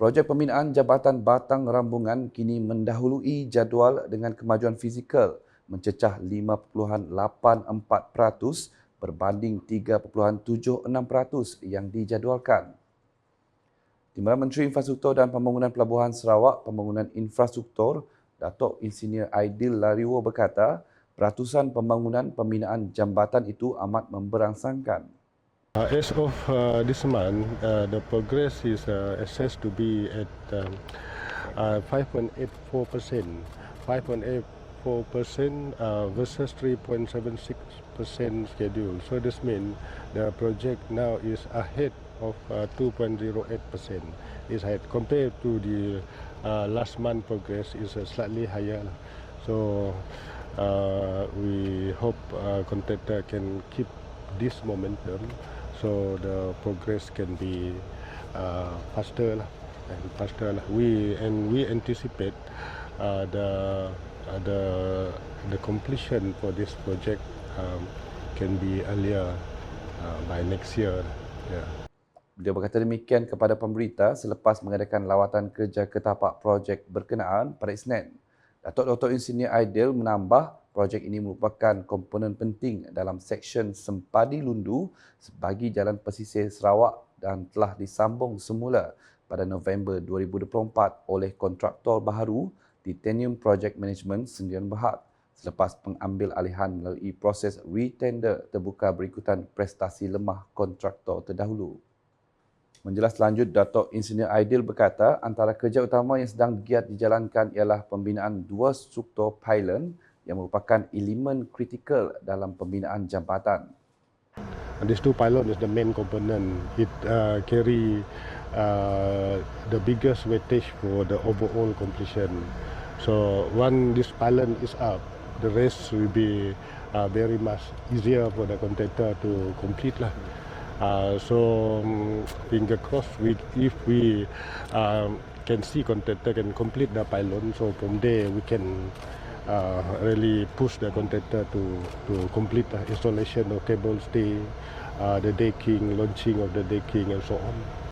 Projek pembinaan Jabatan Batang Rambungan kini mendahului jadual dengan kemajuan fizikal mencecah 5.84% berbanding 3.76% yang dijadualkan. Timbalan Menteri Infrastruktur dan Pembangunan Pelabuhan Sarawak Pembangunan Infrastruktur Datuk Insinyur Aidil Lariwo berkata, peratusan pembangunan pembinaan jambatan itu amat memberangsangkan. Uh, as of uh, this month, uh, the progress is assessed to be at um, uh, 5.84 percent, 5.84 percent uh, versus 3.76 percent schedule. So this means the project now is ahead of uh, 2.08 percent. Is ahead compared to the last month progress is slightly higher. So we hope contractor can keep this momentum so the progress can be uh, faster lah and faster lah. We and we anticipate uh, the uh, the the completion for this project um, can be earlier uh, by next year. Yeah. Dia berkata demikian kepada pemberita selepas mengadakan lawatan kerja ke tapak projek berkenaan pada Isnin. Datuk Dr. Insinyur Aidil menambah Projek ini merupakan komponen penting dalam Seksyen Sempadi Lundu sebagi jalan pesisir Sarawak dan telah disambung semula pada November 2024 oleh kontraktor baharu Titanium Project Management Sendirian Berhad selepas pengambil alihan melalui proses retender terbuka berikutan prestasi lemah kontraktor terdahulu. Menjelas lanjut, Datuk Insinyur Aidil berkata antara kerja utama yang sedang giat dijalankan ialah pembinaan dua struktur pylon yang merupakan elemen kritikal dalam pembinaan jambatan. And these two pylon is the main component. It uh, carry uh, the biggest weightage for the overall completion. So when this pylon is up, the rest will be uh, very much easier for the contractor to complete lah. Uh, so um, finger crossed, we, if we um, can see contractor can complete the pylon, so from there we can uh, really push the contractor to to complete the installation of cable stay, uh, the decking, launching of the decking, and so on.